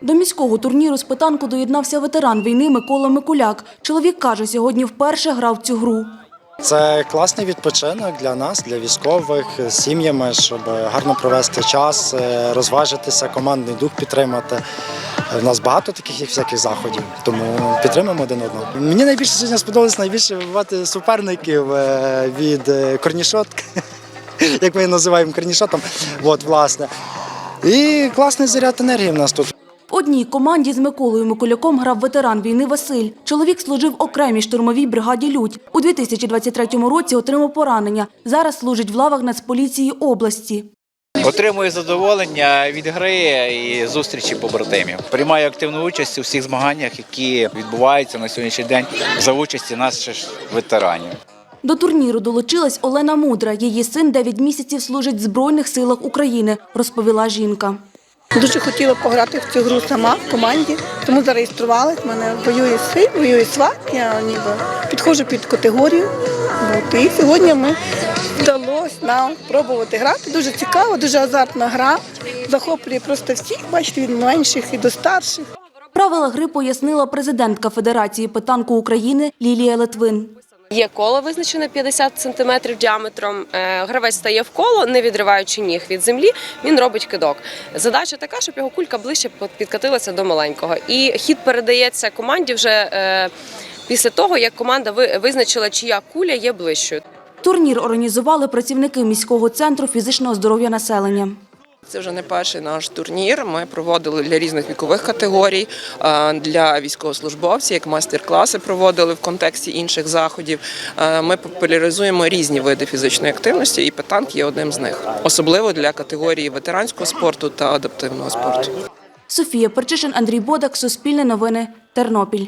До міського турніру з питанку доєднався ветеран війни Микола Микуляк. Чоловік каже, сьогодні вперше грав цю гру. Це класний відпочинок для нас, для військових з сім'ями, щоб гарно провести час, е, розважитися, командний дух підтримати. У нас багато таких як всяких заходів, тому підтримуємо один одного. Мені найбільше сьогодні сподобалось найбільше вибивати суперників е, від е, корнішотки, як ми називаємо корнішотом. От, власне. І класний заряд енергії в нас тут. Одній команді з Миколою Микуляком грав ветеран війни Василь. Чоловік служив окремій штурмовій бригаді Людь. У 2023 році отримав поранення. Зараз служить в лавах Нацполіції області. Отримую задоволення від гри і зустрічі побратимів. Приймаю активну участь у всіх змаганнях, які відбуваються на сьогоднішній день за участі наших ветеранів. До турніру долучилась Олена Мудра. Її син 9 місяців служить в Збройних силах України, розповіла жінка. Дуже хотіла пограти в цю гру сама в команді, тому зареєструвалась. Мене воює син, воює сват, я ніби підходжу під категорію. От, і сьогодні ми вдалося нам пробувати грати. Дуже цікаво, дуже азартна гра. Захоплює просто всіх, бачите, від менших і до старших. Правила гри пояснила президентка Федерації питанку України Лілія Литвин. Є коло визначене 50 см діаметром. Е, Гравець стає в коло, не відриваючи ніг від землі. Він робить кидок. Задача така, щоб його кулька ближче підкатилася до маленького. І хід передається команді вже е, після того, як команда визначила, чия куля є ближчою. Турнір організували працівники міського центру фізичного здоров'я населення. Це вже не перший наш турнір. Ми проводили для різних вікових категорій, е, для військовослужбовців, як майстер-класи проводили в контексті інших заходів. Е, Ми популяризуємо різні види фізичної активності, і питанк є одним з них, особливо для категорії ветеранського спорту та адаптивного спорту. Софія Перчишин, Андрій Бодак, Суспільне новини, Тернопіль.